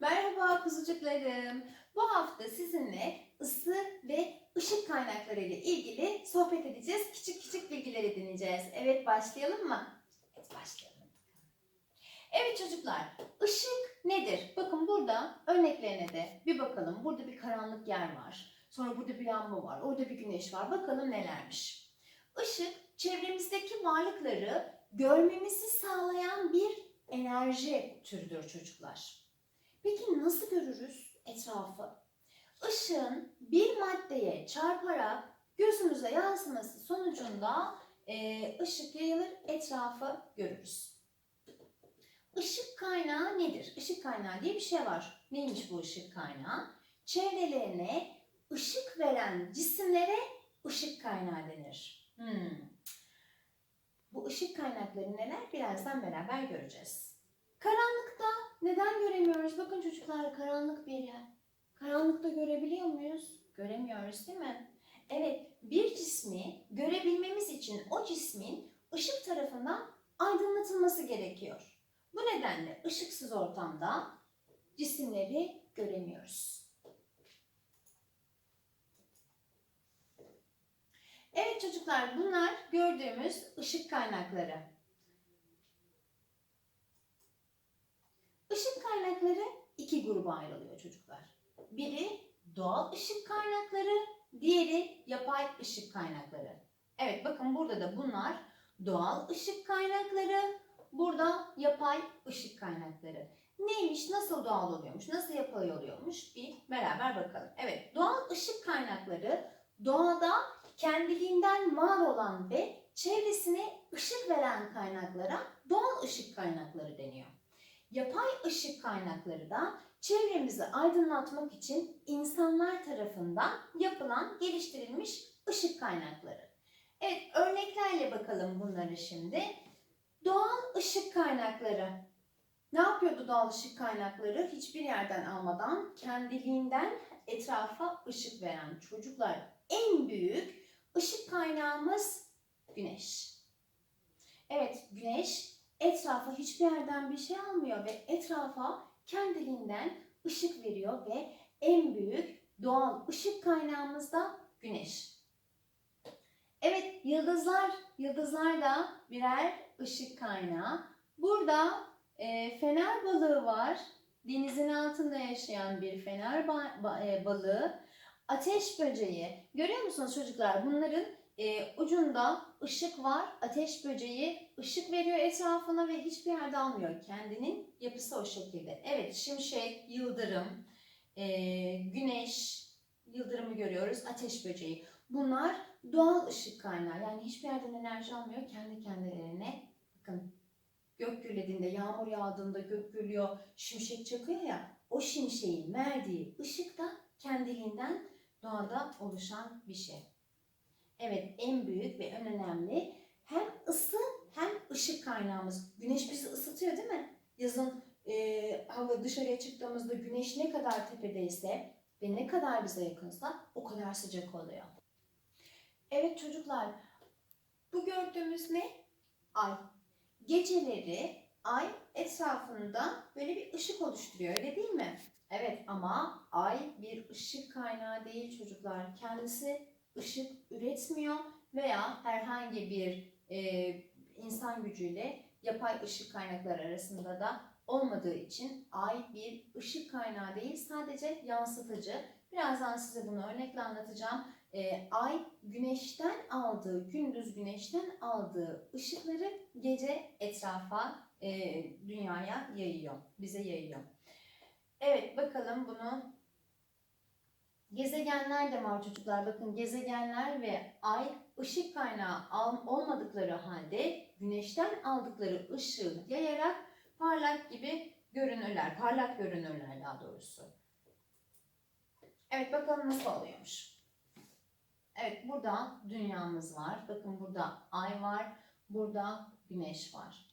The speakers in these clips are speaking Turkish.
Merhaba kuzucuklarım. Bu hafta sizinle ısı ve ışık kaynakları ile ilgili sohbet edeceğiz. Küçük küçük bilgiler edineceğiz. Evet başlayalım mı? Evet başlayalım. Evet çocuklar, ışık nedir? Bakın burada örneklerine de bir bakalım. Burada bir karanlık yer var. Sonra burada bir lamba var. Orada bir güneş var. Bakalım nelermiş. Işık çevremizdeki varlıkları görmemizi sağlayan bir enerji türüdür çocuklar. Peki nasıl görürüz etrafı? Işığın bir maddeye çarparak gözümüze yansıması sonucunda e, ışık yayılır, etrafı görürüz. Işık kaynağı nedir? Işık kaynağı diye bir şey var. Neymiş bu ışık kaynağı? Çevrelerine ışık veren cisimlere ışık kaynağı denir. Hmm. Bu ışık kaynakları neler? Birazdan beraber göreceğiz. Karanlıkta neden göremiyoruz? Bakın çocuklar karanlık bir yer. Karanlıkta görebiliyor muyuz? Göremiyoruz değil mi? Evet, bir cismi görebilmemiz için o cismin ışık tarafından aydınlatılması gerekiyor. Bu nedenle ışıksız ortamda cisimleri göremiyoruz. Evet çocuklar bunlar gördüğümüz ışık kaynakları. Işık kaynakları iki gruba ayrılıyor çocuklar. Biri doğal ışık kaynakları, diğeri yapay ışık kaynakları. Evet bakın burada da bunlar doğal ışık kaynakları, burada yapay ışık kaynakları. Neymiş, nasıl doğal oluyormuş, nasıl yapay oluyormuş bir beraber bakalım. Evet doğal ışık kaynakları doğada kendiliğinden var olan ve çevresine ışık veren kaynaklara doğal ışık kaynakları deniyor. Yapay ışık kaynakları da çevremizi aydınlatmak için insanlar tarafından yapılan, geliştirilmiş ışık kaynakları. Evet, örneklerle bakalım bunları şimdi. Doğal ışık kaynakları. Ne yapıyordu doğal ışık kaynakları? Hiçbir yerden almadan kendiliğinden etrafa ışık veren çocuklar. En büyük ışık kaynağımız güneş. Evet, güneş etrafa hiçbir yerden bir şey almıyor ve etrafa kendiliğinden ışık veriyor ve en büyük doğal ışık kaynağımız da güneş. Evet yıldızlar, yıldızlar da birer ışık kaynağı. Burada e, fener balığı var. Denizin altında yaşayan bir fener ba- ba- e, balığı. Ateş böceği. Görüyor musunuz çocuklar? Bunların e, ucunda ışık var. Ateş böceği ışık veriyor etrafına ve hiçbir yerde almıyor. Kendinin yapısı o şekilde. Evet şimşek, yıldırım, e, güneş, yıldırımı görüyoruz. Ateş böceği. Bunlar doğal ışık kaynağı. Yani hiçbir yerden enerji almıyor. Kendi kendilerine bakın gök gürlediğinde, yağmur yağdığında gök gürlüyor, şimşek çakıyor ya. O şimşeğin verdiği ışık da kendiliğinden doğada oluşan bir şey. Evet en büyük ve en önemli hem ısı hem ışık kaynağımız. Güneş bizi ısıtıyor değil mi? Yazın e, hava dışarıya çıktığımızda güneş ne kadar tepedeyse ve ne kadar bize yakınsa o kadar sıcak oluyor. Evet çocuklar bu gördüğümüz ne? Ay. Geceleri ay etrafında böyle bir ışık oluşturuyor öyle değil mi? Evet ama ay bir ışık kaynağı değil çocuklar. Kendisi ışık üretmiyor veya herhangi bir e, insan gücüyle yapay ışık kaynakları arasında da olmadığı için ay bir ışık kaynağı değil sadece yansıtıcı. Birazdan size bunu örnekle anlatacağım. E, ay güneşten aldığı, gündüz güneşten aldığı ışıkları gece etrafa, e, dünyaya yayıyor, bize yayıyor. Evet bakalım bunu Gezegenler de var çocuklar. Bakın gezegenler ve ay ışık kaynağı olmadıkları halde güneşten aldıkları ışığı yayarak parlak gibi görünürler. Parlak görünürler daha doğrusu. Evet bakalım nasıl oluyormuş. Evet burada dünyamız var. Bakın burada ay var. Burada güneş var.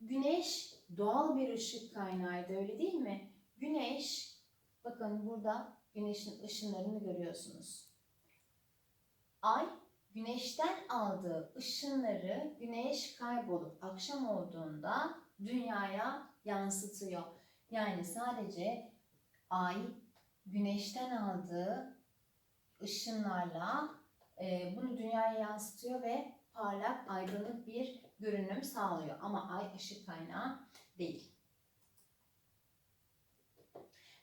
Güneş doğal bir ışık kaynağıydı öyle değil mi? Güneş bakın burada güneşin ışınlarını görüyorsunuz. Ay güneşten aldığı ışınları güneş kaybolup akşam olduğunda dünyaya yansıtıyor. Yani sadece ay güneşten aldığı ışınlarla e, bunu dünyaya yansıtıyor ve parlak, aydınlık bir görünüm sağlıyor. Ama ay ışık kaynağı değil.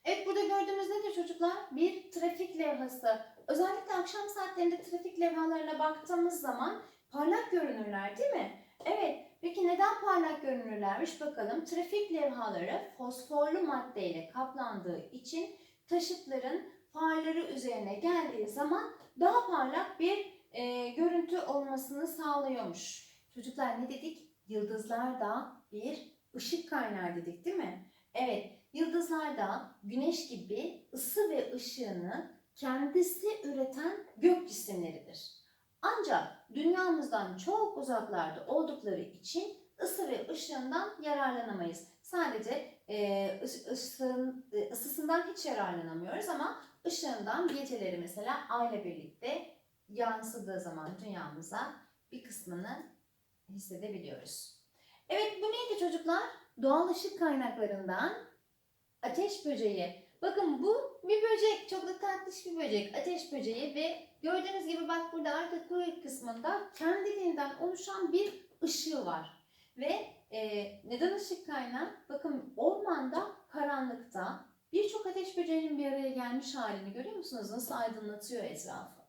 Evet burada gördüğümüz nedir çocuklar? Bir trafik levhası. Özellikle akşam saatlerinde trafik levhalarına baktığımız zaman parlak görünürler değil mi? Evet. Peki neden parlak görünürlermiş bakalım. Trafik levhaları fosforlu maddeyle kaplandığı için taşıtların farları üzerine geldiği zaman daha parlak bir e, görüntü olmasını sağlıyormuş. Çocuklar ne dedik? Yıldızlar da bir ışık kaynağı dedik değil mi? Evet, yıldızlar da güneş gibi ısı ve ışığını kendisi üreten gök cisimleridir. Ancak dünyamızdan çok uzaklarda oldukları için ısı ve ışığından yararlanamayız. Sadece e, ısın, e, ısısından hiç yararlanamıyoruz ama ışığından geceleri mesela ayla birlikte yansıdığı zaman dünyamıza bir kısmını hissedebiliyoruz. Evet bu neydi çocuklar? Doğal ışık kaynaklarından ateş böceği. Bakın bu bir böcek, çok da tatlış bir böcek. Ateş böceği ve gördüğünüz gibi bak burada arka kuyruk kısmında kendiliğinden oluşan bir ışığı var. Ve e, neden ışık kaynağı? Bakın ormanda, karanlıkta birçok ateş böceğinin bir araya gelmiş halini görüyor musunuz? Nasıl aydınlatıyor etrafı.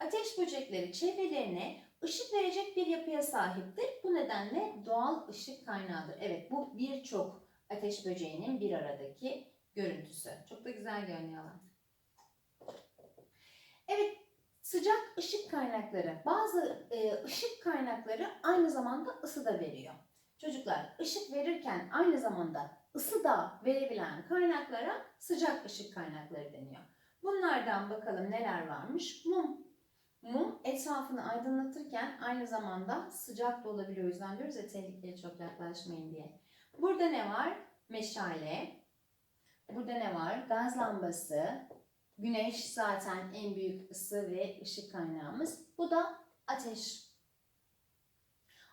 Ateş böcekleri çevrelerine ışık verecek bir yapıya sahiptir. Bu nedenle doğal ışık kaynağıdır. Evet bu birçok ateş böceğinin bir aradaki görüntüsü. Çok da güzel görünüyorlar. Evet sıcak ışık kaynakları. Bazı e, ışık kaynakları aynı zamanda ısı da veriyor. Çocuklar ışık verirken aynı zamanda ısı da verebilen kaynaklara sıcak ışık kaynakları deniyor. Bunlardan bakalım neler varmış. Mum. Mum etrafını aydınlatırken aynı zamanda sıcak da olabiliyor. O yüzden diyoruz ya tehlikeye çok yaklaşmayın diye. Burada ne var? Meşale. Burada ne var? Gaz lambası. Güneş zaten en büyük ısı ve ışık kaynağımız. Bu da ateş.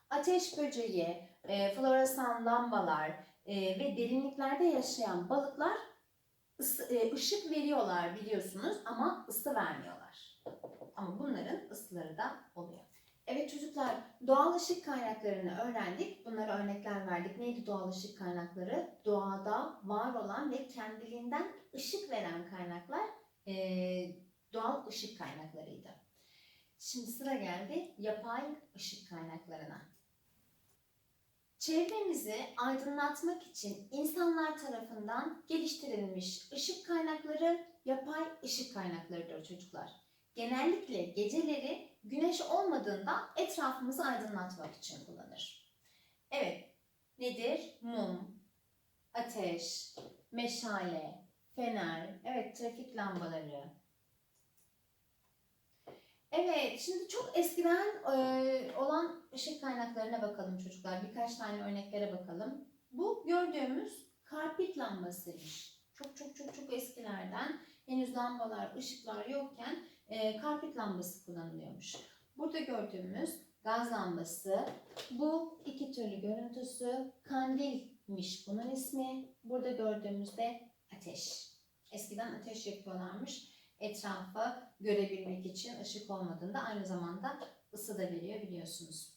Ateş böceği, e, floresan lambalar e, ve derinliklerde yaşayan balıklar ısı, e, ışık veriyorlar biliyorsunuz ama ısı vermiyorlar. Ama bunların ısıları da oluyor. Evet çocuklar doğal ışık kaynaklarını öğrendik. Bunlara örnekler verdik. Neydi doğal ışık kaynakları? Doğada var olan ve kendiliğinden ışık veren kaynaklar eee, doğal ışık kaynaklarıydı. Şimdi sıra geldi yapay ışık kaynaklarına. Çevremizi aydınlatmak için insanlar tarafından geliştirilmiş ışık kaynakları yapay ışık kaynaklarıdır çocuklar. Genellikle geceleri güneş olmadığında etrafımızı aydınlatmak için kullanır. Evet, nedir? Mum, ateş, meşale, fener, evet trafik lambaları. Evet, şimdi çok eskiden e, olan ışık kaynaklarına bakalım çocuklar. Birkaç tane örneklere bakalım. Bu gördüğümüz karpit lambasıymış. Çok çok çok çok eskilerden henüz lambalar, ışıklar yokken e, karpit lambası kullanılıyormuş. Burada gördüğümüz gaz lambası. Bu iki türlü görüntüsü. Kandilmiş bunun ismi. Burada gördüğümüzde ateş. Eskiden ateş yakıyorlarmış. Etrafa görebilmek için ışık olmadığında aynı zamanda ısı da veriyor biliyorsunuz.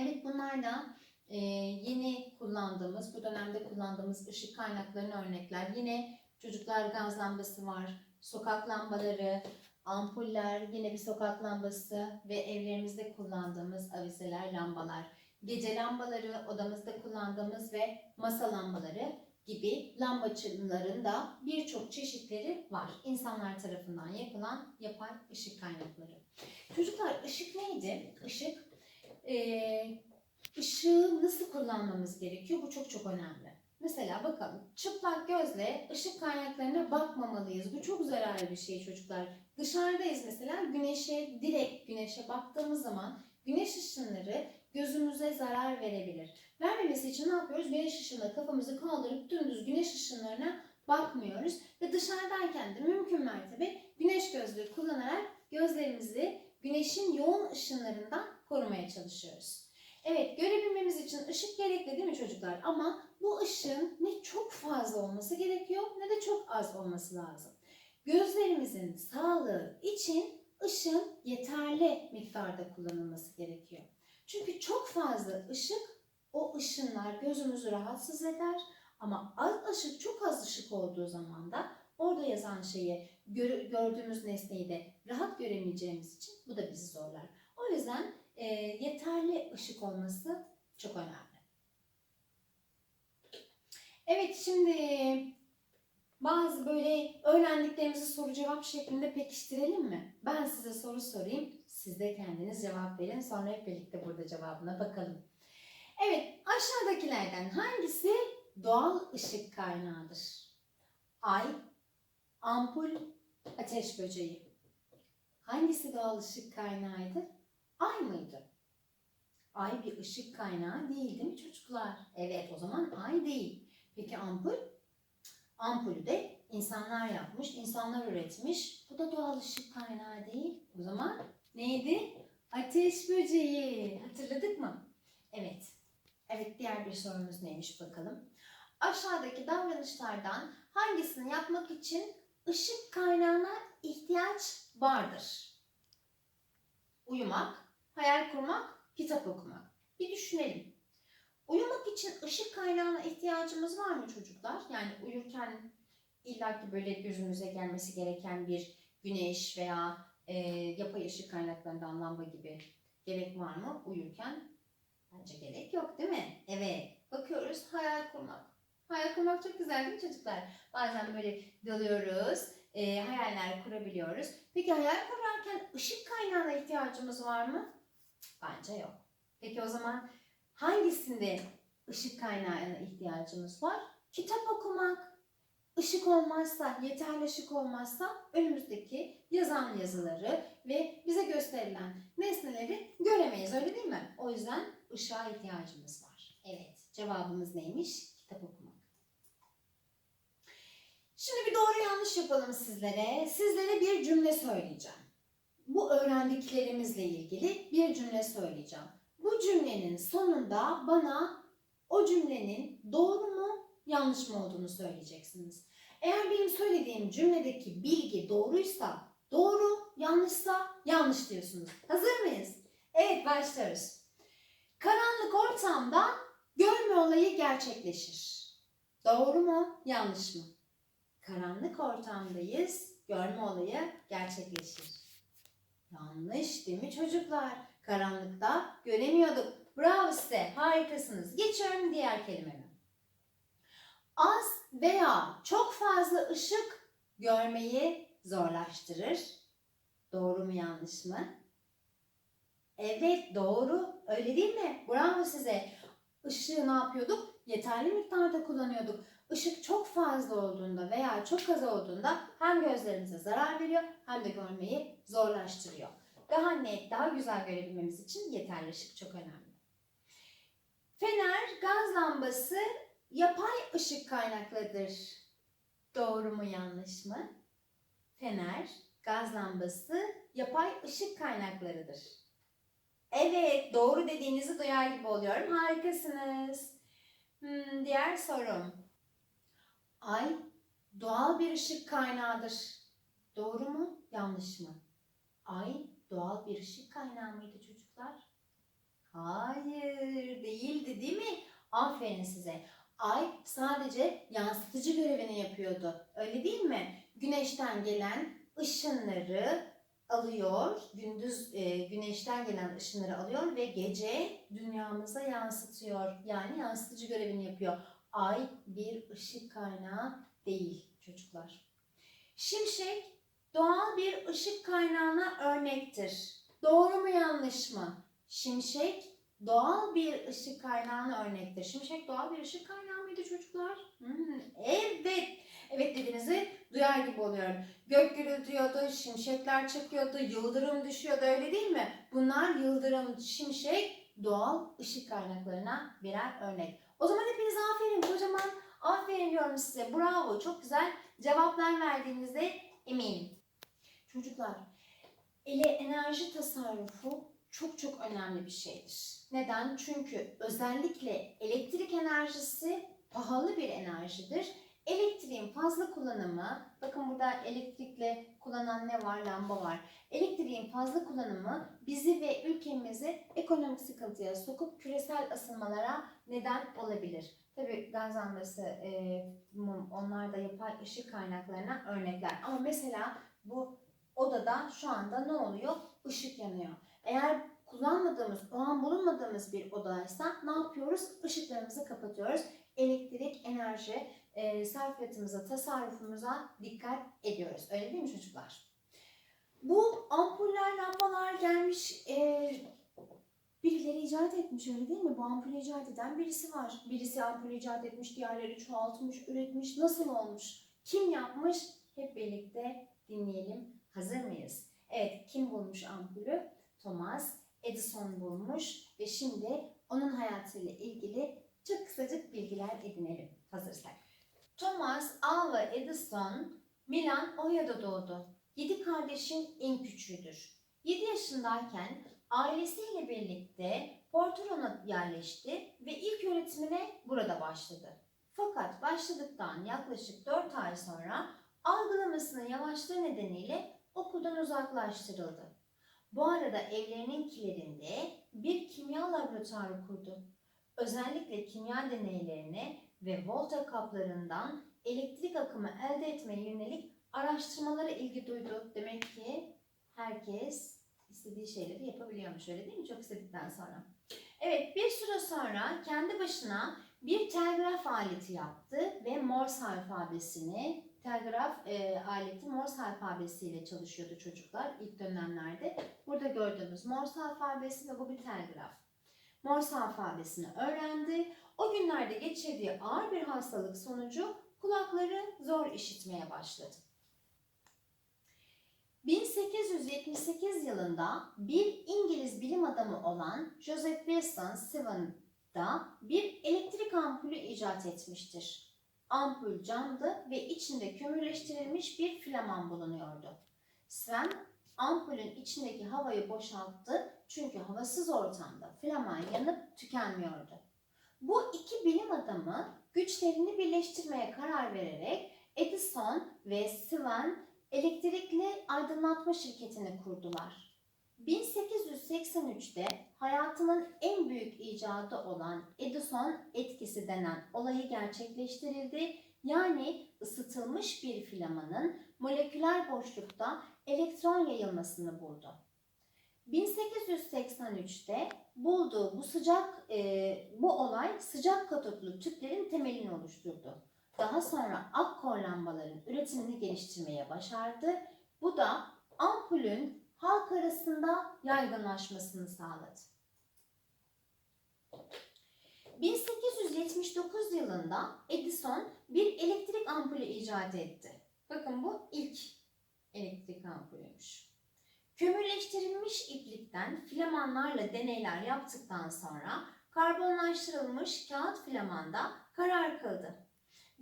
Evet bunlar da e, yeni kullandığımız, bu dönemde kullandığımız ışık kaynaklarına örnekler. Yine çocuklar gaz lambası var, sokak lambaları, ampuller, yine bir sokak lambası ve evlerimizde kullandığımız avizeler, lambalar. Gece lambaları, odamızda kullandığımız ve masa lambaları gibi lambacıların da birçok çeşitleri var. İnsanlar tarafından yapılan yapay ışık kaynakları. Çocuklar ışık neydi? Işık eee ışığı nasıl kullanmamız gerekiyor? Bu çok çok önemli. Mesela bakalım çıplak gözle ışık kaynaklarına bakmamalıyız. Bu çok zararlı bir şey çocuklar. Dışarıdayız mesela güneşe direkt güneşe baktığımız zaman güneş ışınları gözümüze zarar verebilir. Vermemesi için ne yapıyoruz? Güneş ışığına kafamızı kaldırıp dümdüz güneş ışınlarına bakmıyoruz. Ve dışarıdayken de mümkün mertebe güneş gözlüğü kullanarak gözlerimizi güneşin yoğun ışınlarından korumaya çalışıyoruz. Evet görebilmemiz için ışık gerekli değil mi çocuklar? Ama bu ışığın ne çok fazla olması gerekiyor ne de çok az olması lazım. Gözlerimizin sağlığı için ışın yeterli miktarda kullanılması gerekiyor. Çünkü çok fazla ışık o ışınlar gözümüzü rahatsız eder ama az ışık çok az ışık olduğu zaman da orada yazan şeyi gör- gördüğümüz nesneyi de rahat göremeyeceğimiz için bu da bizi zorlar. O yüzden e, yeterli ışık olması çok önemli. Evet şimdi bazı böyle öğrendiklerimizi soru cevap şeklinde pekiştirelim mi? Ben size soru sorayım. Siz de kendiniz cevap verin. Sonra hep birlikte burada cevabına bakalım. Evet aşağıdakilerden hangisi doğal ışık kaynağıdır? Ay, ampul, ateş böceği. Hangisi doğal ışık kaynağıydı? Ay mıydı? Ay bir ışık kaynağı değil değil mi çocuklar? Evet o zaman ay değil. Peki ampul? Ampulü de insanlar yapmış, insanlar üretmiş. Bu da doğal ışık kaynağı değil. O zaman neydi? Ateş böceği. Hatırladık mı? Evet. Evet diğer bir sorumuz neymiş bakalım. Aşağıdaki davranışlardan hangisini yapmak için ışık kaynağına ihtiyaç vardır? Uyumak, hayal kurmak, kitap okumak. Bir düşünelim. Uyumak için ışık kaynağına ihtiyacımız var mı çocuklar? Yani uyurken illaki böyle gözümüze gelmesi gereken bir güneş veya e, yapay ışık kaynaklarından lamba gibi gerek var mı uyurken? Bence gerek yok değil mi? Evet. Bakıyoruz hayal kurmak. Hayal kurmak çok güzel değil mi çocuklar? Bazen böyle dalıyoruz, e, hayaller kurabiliyoruz. Peki hayal kurarken ışık kaynağına ihtiyacımız var mı? Bence yok. Peki o zaman hangisinde ışık kaynağına ihtiyacımız var? Kitap okumak. Işık olmazsa, yeterli ışık olmazsa önümüzdeki yazan yazıları ve bize gösterilen nesneleri göremeyiz öyle değil mi? O yüzden ışığa ihtiyacımız var. Evet cevabımız neymiş? Kitap okumak. Şimdi bir doğru yanlış yapalım sizlere. Sizlere bir cümle söyleyeceğim. Bu öğrendiklerimizle ilgili bir cümle söyleyeceğim. Bu cümlenin sonunda bana o cümlenin doğru mu yanlış mı olduğunu söyleyeceksiniz. Eğer benim söylediğim cümledeki bilgi doğruysa doğru, yanlışsa yanlış diyorsunuz. Hazır mıyız? Evet başlıyoruz. Karanlık ortamda görme olayı gerçekleşir. Doğru mu, yanlış mı? Karanlık ortamdayız, görme olayı gerçekleşir. Yanlış değil mi çocuklar? Karanlıkta göremiyorduk. Bravo size, harikasınız. Geçiyorum diğer kelimeme. Az veya çok fazla ışık görmeyi zorlaştırır. Doğru mu yanlış mı? Evet doğru. Öyle değil mi? Bravo size. Işığı ne yapıyorduk? Yeterli miktarda kullanıyorduk. Işık çok fazla olduğunda veya çok az olduğunda hem gözlerimize zarar veriyor hem de görmeyi zorlaştırıyor. Daha net, daha güzel görebilmemiz için yeterli ışık çok önemli. Fener, gaz lambası yapay ışık kaynaklıdır. Doğru mu yanlış mı? Fener, gaz lambası yapay ışık kaynaklarıdır. Evet, doğru dediğinizi duyar gibi oluyorum. Harikasınız. Hmm, diğer sorum. Ay doğal bir ışık kaynağıdır. Doğru mu, yanlış mı? Ay doğal bir ışık kaynağı mıydı çocuklar? Hayır, değildi değil mi? Aferin size. Ay sadece yansıtıcı görevini yapıyordu. Öyle değil mi? Güneşten gelen ışınları alıyor, gündüz e, güneşten gelen ışınları alıyor ve gece dünyamıza yansıtıyor. Yani yansıtıcı görevini yapıyor. Ay bir ışık kaynağı değil çocuklar. Şimşek doğal bir ışık kaynağına örnektir. Doğru mu yanlış mı? Şimşek doğal bir ışık kaynağına örnektir. Şimşek doğal bir ışık kaynağı mıydı çocuklar? Hmm, evet. Evet dediğinizi duyar gibi oluyorum. Gök gürültüyordu, şimşekler çakıyordu, yıldırım düşüyordu öyle değil mi? Bunlar yıldırım, şimşek doğal ışık kaynaklarına birer örnek. O zaman hepiniz aferin kocaman aferin diyorum size. Bravo çok güzel cevaplar verdiğinize eminim. Çocuklar ele enerji tasarrufu çok çok önemli bir şeydir. Neden? Çünkü özellikle elektrik enerjisi pahalı bir enerjidir. fazla kullanımı, bakın burada elektrikle kullanan ne var? Lamba var. Elektriğin fazla kullanımı bizi ve ülkemizi ekonomik sıkıntıya sokup küresel ısınmalara neden olabilir. Tabii gaz lambası, e, mum, onlar da yapay ışık kaynaklarına örnekler. Ama mesela bu odada şu anda ne oluyor? Işık yanıyor. Eğer kullanmadığımız, o an bulunmadığımız bir odaysa ne yapıyoruz? Işıklarımızı kapatıyoruz. Elektrik, enerji, e, sarfiyatımıza, tasarrufumuza dikkat ediyoruz. Öyle değil mi çocuklar? Bu ampuller, lambalar gelmiş, e, birileri icat etmiş öyle değil mi? Bu ampulü icat eden birisi var. Birisi ampulü icat etmiş, diğerleri çoğaltmış, üretmiş. Nasıl olmuş? Kim yapmış? Hep birlikte dinleyelim. Hazır mıyız? Evet, kim bulmuş ampulü? Thomas Edison bulmuş ve şimdi onun hayatıyla ilgili çok kısacık bilgiler edinelim hazırsak. Thomas Alva Edison Milan Oya'da doğdu. Yedi kardeşin en küçüğüdür. 7 yaşındayken ailesiyle birlikte Portoron'a yerleşti ve ilk öğretimine burada başladı. Fakat başladıktan yaklaşık 4 ay sonra algılamasının yavaşlığı nedeniyle okuldan uzaklaştırıldı. Bu arada evlerinin kilerinde bir kimya laboratuvarı kurdu. Özellikle kimya deneylerine ve volta kaplarından elektrik akımı elde etmeye yönelik araştırmalara ilgi duydu. Demek ki herkes istediği şeyleri yapabiliyormuş öyle değil mi? Çok istedikten sonra. Evet bir süre sonra kendi başına bir telgraf aleti yaptı ve Morse alfabesini telgraf e, aleti Morse alfabesiyle çalışıyordu çocuklar ilk dönemlerde. Burada gördüğümüz Morse alfabesi ve bu bir telgraf. Morse alfabesini öğrendi. O günlerde geçirdiği ağır bir hastalık sonucu kulakları zor işitmeye başladı. 1878 yılında bir İngiliz bilim adamı olan Joseph Wilson Swan'da bir elektrik ampulü icat etmiştir. Ampul camdı ve içinde kömürleştirilmiş bir filaman bulunuyordu. Sven ampulün içindeki havayı boşalttı çünkü havasız ortamda filaman yanıp tükenmiyordu. Bu iki bilim adamı güçlerini birleştirmeye karar vererek Edison ve Swan elektrikli aydınlatma şirketini kurdular. 1883'te hayatının en büyük icadı olan Edison etkisi denen olayı gerçekleştirildi. Yani ısıtılmış bir filamanın moleküler boşlukta elektron yayılmasını buldu. 1883'te bulduğu bu sıcak e, bu olay sıcak katotlu tüplerin temelini oluşturdu. Daha sonra akkor lambaların üretimini geliştirmeye başardı. Bu da ampulün halk arasında yaygınlaşmasını sağladı. 1879 yılında Edison bir elektrik ampulü icat etti. Bakın bu ilk elektrik ampulüymüş. Kömürleştirilmiş iplikten filamanlarla deneyler yaptıktan sonra karbonlaştırılmış kağıt filamanda karar kıldı.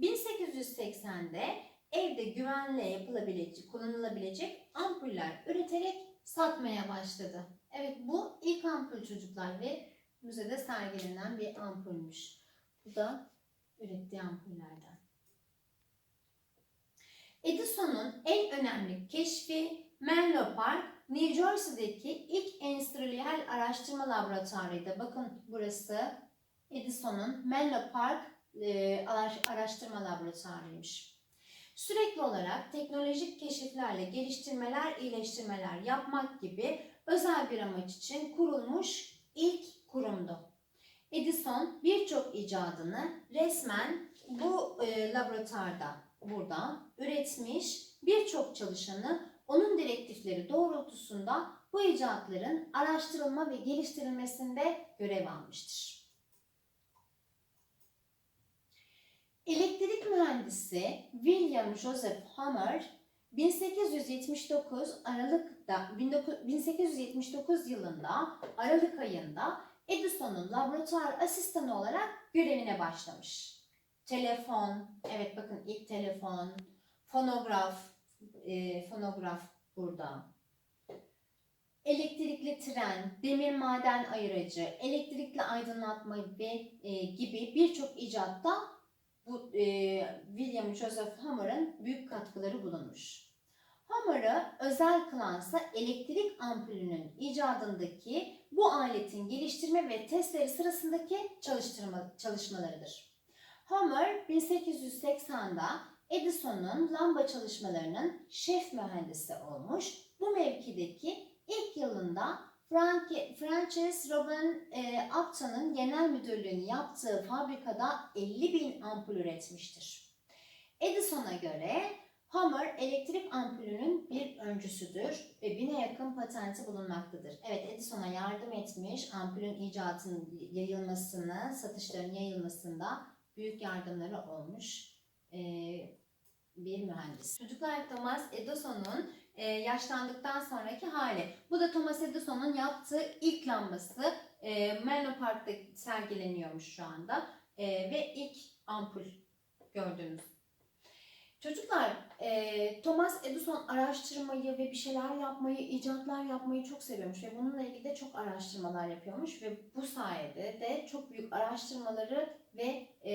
1880'de evde güvenle yapılabilecek, kullanılabilecek ampuller üreterek satmaya başladı. Evet bu ilk ampul çocuklar ve müzede sergilenen bir ampulmüş. Bu da ürettiği ampullerden. Edison'un en önemli keşfi Menlo Park, New Jersey'deki ilk endüstriyel araştırma laboratuvarıydı. Bakın burası Edison'un Menlo Park araştırma laboratuvarıymış. Sürekli olarak teknolojik keşiflerle geliştirmeler, iyileştirmeler yapmak gibi özel bir amaç için kurulmuş ilk kurumdu. Edison birçok icadını resmen bu e, laboratuvarda burada üretmiş, birçok çalışanı onun direktifleri doğrultusunda bu icatların araştırılma ve geliştirilmesinde görev almıştır. Elektrik mühendisi William Joseph Hammer 1879 Aralık'ta 1879 yılında Aralık ayında Edison'un laboratuvar asistanı olarak görevine başlamış. Telefon, evet bakın ilk telefon, fonograf, e, fonograf burada. Elektrikli tren, demir maden ayırıcı, elektrikli aydınlatma ve e, gibi birçok icatta bu e, William Joseph Hammer'ın büyük katkıları bulunmuş. Hammer'ı özel kılansa elektrik ampulünün icadındaki bu aletin geliştirme ve testleri sırasındaki çalıştırma, çalışmalarıdır. Hammer 1880'da Edison'un lamba çalışmalarının şef mühendisi olmuş. Bu mevkideki ilk yılında Frank- Frances Robin e, Upton'un genel müdürlüğünü yaptığı fabrikada 50 bin ampul üretmiştir. Edison'a göre Hammer elektrik ampulünün bir öncüsüdür ve bine yakın patenti bulunmaktadır. Evet Edison'a yardım etmiş, ampulün icatının yayılmasını, satışların yayılmasında büyük yardımları olmuş e, bir mühendis. Çocuklar Thomas Edison'un e, yaşlandıktan sonraki hali. Bu da Thomas Edison'un yaptığı ilk lambası e, Menlo Park'ta sergileniyormuş şu anda E, ve ilk ampul gördüğünüz. Çocuklar, e, Thomas Edison araştırmayı ve bir şeyler yapmayı, icatlar yapmayı çok seviyormuş ve bununla ilgili de çok araştırmalar yapıyormuş ve bu sayede de çok büyük araştırmaları ve e,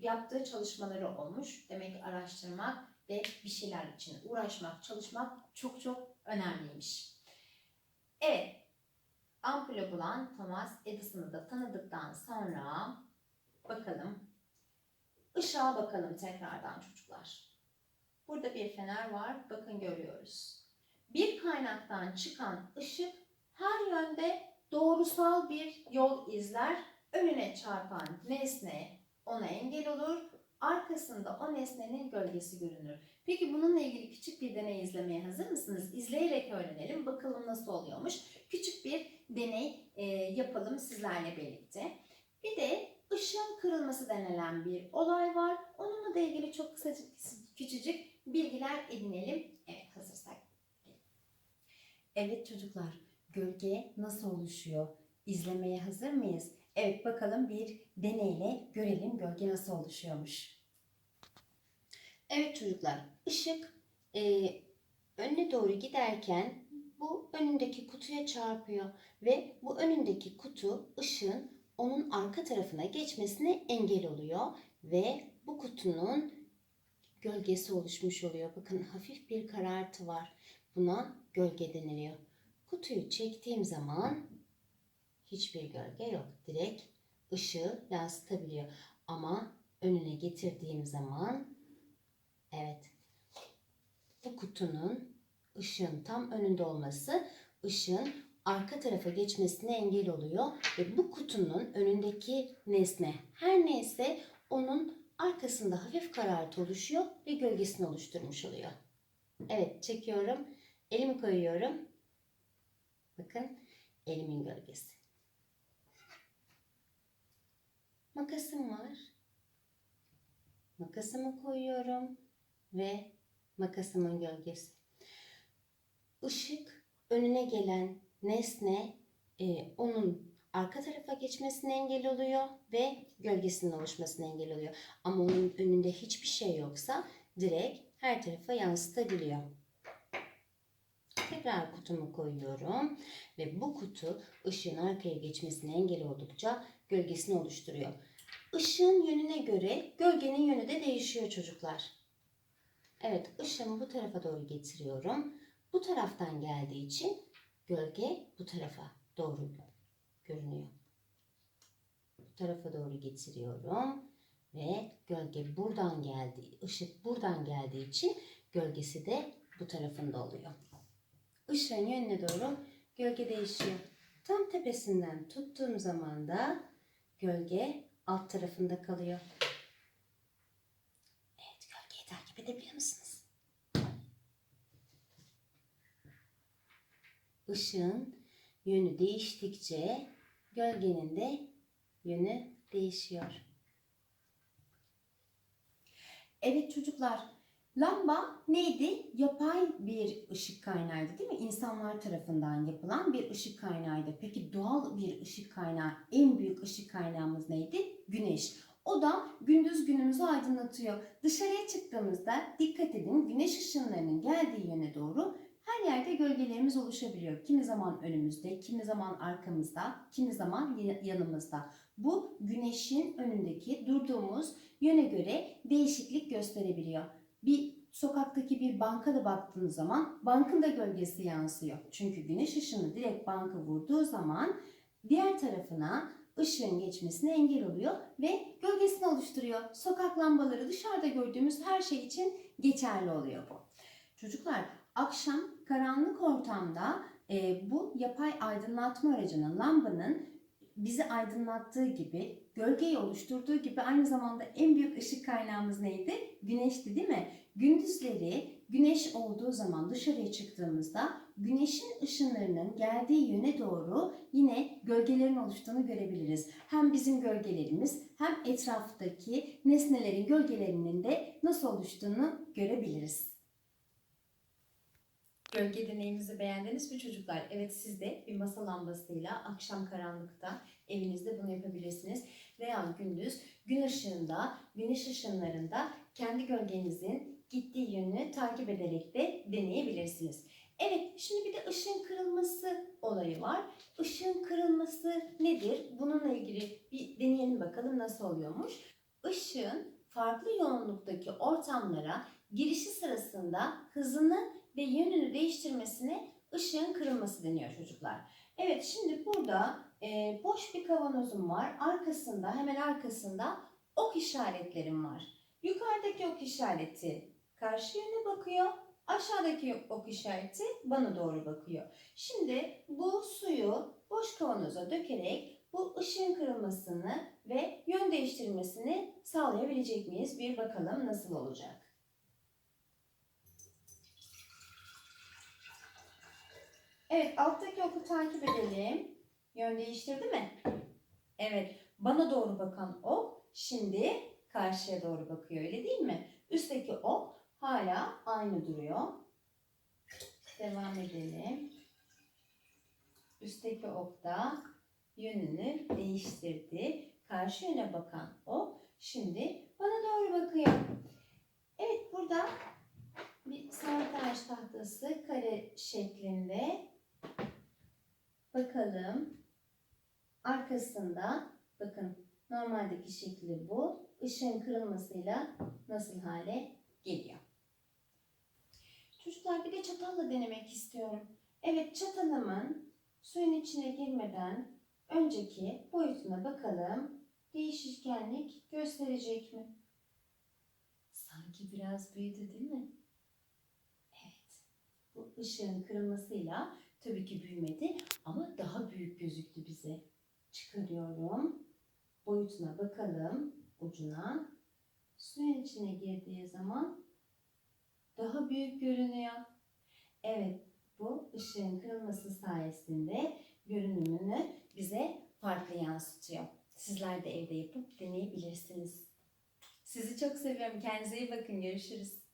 yaptığı çalışmaları olmuş. Demek ki araştırmak ve bir şeyler için uğraşmak, çalışmak çok çok önemliymiş. Evet, ampulü bulan Thomas Edison'ı da tanıdıktan sonra bakalım, ışığa bakalım tekrardan çocuklar. Burada bir fener var, bakın görüyoruz. Bir kaynaktan çıkan ışık her yönde doğrusal bir yol izler, önüne çarpan nesne ona engel olur, arkasında o nesnenin gölgesi görünür. Peki bununla ilgili küçük bir deney izlemeye hazır mısınız? İzleyerek öğrenelim. Bakalım nasıl oluyormuş. Küçük bir deney e, yapalım sizlerle birlikte. Bir de ışığın kırılması denilen bir olay var. Onunla da ilgili çok kısacık küçücük bilgiler edinelim. Evet hazırsak. Evet çocuklar, gölge nasıl oluşuyor? İzlemeye hazır mıyız? Evet bakalım bir deneyle görelim gölge nasıl oluşuyormuş. Evet çocuklar, ışık e, önüne doğru giderken bu önündeki kutuya çarpıyor ve bu önündeki kutu ışığın onun arka tarafına geçmesine engel oluyor ve bu kutunun gölgesi oluşmuş oluyor. Bakın hafif bir karartı var. Buna gölge deniliyor. Kutuyu çektiğim zaman hiçbir gölge yok. Direkt ışığı yansıtabiliyor. Ama önüne getirdiğim zaman Evet. Bu kutunun ışığın tam önünde olması ışığın arka tarafa geçmesine engel oluyor ve bu kutunun önündeki nesne her neyse onun arkasında hafif karartı oluşuyor ve gölgesini oluşturmuş oluyor. Evet çekiyorum. Elimi koyuyorum. Bakın elimin gölgesi. Makasım var. Makasımı koyuyorum ve makasımın gölgesi. Işık önüne gelen nesne e, onun arka tarafa geçmesine engel oluyor ve gölgesinin oluşmasına engel oluyor. Ama onun önünde hiçbir şey yoksa direkt her tarafa yansıtabiliyor. Tekrar kutumu koyuyorum ve bu kutu ışığın arkaya geçmesine engel oldukça gölgesini oluşturuyor. Işığın yönüne göre gölgenin yönü de değişiyor çocuklar. Evet, ışığımı bu tarafa doğru getiriyorum. Bu taraftan geldiği için gölge bu tarafa doğru görünüyor. Bu tarafa doğru getiriyorum ve gölge buradan geldiği, ışık buradan geldiği için gölgesi de bu tarafında oluyor. Işığın yönüne doğru gölge değişiyor. Tam tepesinden tuttuğum zaman da gölge alt tarafında kalıyor. Evet, gölgeyi takip edebiliyor musunuz? Işığın yönü değiştikçe gölgenin de yönü değişiyor. Evet çocuklar, lamba neydi? Yapay bir ışık kaynağıydı değil mi? İnsanlar tarafından yapılan bir ışık kaynağıydı. Peki doğal bir ışık kaynağı, en büyük ışık kaynağımız neydi? Güneş. O da gündüz günümüzü aydınlatıyor. Dışarıya çıktığımızda dikkat edin güneş ışınlarının geldiği yöne doğru Her yerde gölgelerimiz oluşabiliyor. Kimi zaman önümüzde, kimi zaman arkamızda, kimi zaman ya- yanımızda. Bu güneşin önündeki durduğumuz yöne göre değişiklik gösterebiliyor. Bir sokaktaki bir banka da baktığınız zaman bankın da gölgesi yansıyor. Çünkü güneş ışını direkt banka vurduğu zaman diğer tarafına ışığın geçmesine engel oluyor ve gölgesini oluşturuyor. Sokak lambaları dışarıda gördüğümüz her şey için geçerli oluyor bu. Çocuklar akşam karanlık ortamda e, bu yapay aydınlatma aracının lambanın bizi aydınlattığı gibi, gölgeyi oluşturduğu gibi aynı zamanda en büyük ışık kaynağımız neydi? Güneşti değil mi? Gündüzleri güneş olduğu zaman dışarıya çıktığımızda güneşin ışınlarının geldiği yöne doğru yine gölgelerin oluştuğunu görebiliriz. Hem bizim gölgelerimiz hem etraftaki nesnelerin gölgelerinin de nasıl oluştuğunu görebiliriz. Gölge deneyimizi beğendiniz mi çocuklar? Evet siz de bir masa lambasıyla akşam karanlıkta evinizde bunu yapabilirsiniz. Veya gündüz gün ışığında, güneş ışınlarında kendi gölgenizin gittiği yönünü takip ederek de deneyebilirsiniz. Evet şimdi bir de ışığın kırılması olayı var. Işığın kırılması nedir? Bununla ilgili bir deneyelim bakalım nasıl oluyormuş. Işığın farklı yoğunluktaki ortamlara girişi sırasında hızını ve yönünü değiştirmesine ışığın kırılması deniyor çocuklar. Evet şimdi burada e, boş bir kavanozum var. Arkasında hemen arkasında ok işaretlerim var. Yukarıdaki ok işareti karşı yöne bakıyor. Aşağıdaki ok işareti bana doğru bakıyor. Şimdi bu suyu boş kavanoza dökerek bu ışığın kırılmasını ve yön değiştirmesini sağlayabilecek miyiz? Bir bakalım nasıl olacak. Evet, alttaki oku takip edelim. Yön değiştirdi mi? Evet, bana doğru bakan ok şimdi karşıya doğru bakıyor öyle değil mi? Üstteki ok hala aynı duruyor. Devam edelim. Üstteki ok da yönünü değiştirdi. Karşı yöne bakan ok şimdi bana doğru bakıyor. Evet burada bir sabotaj tahtası kare şeklinde. Bakalım. Arkasında bakın normaldeki şekli bu. Işığın kırılmasıyla nasıl hale geliyor. Çocuklar bir de çatalla denemek istiyorum. Evet çatalımın suyun içine girmeden önceki boyutuna bakalım. Değişkenlik gösterecek mi? Sanki biraz büyüdü değil mi? Evet. Bu ışığın kırılmasıyla tabii ki büyümedi ama daha büyük gözüktü bize. Çıkarıyorum. Boyutuna bakalım ucuna. Suyun içine girdiği zaman daha büyük görünüyor. Evet, bu ışığın kırılması sayesinde görünümünü bize farklı yansıtıyor. Sizler de evde yapıp deneyebilirsiniz. Sizi çok seviyorum. Kendinize iyi bakın. Görüşürüz.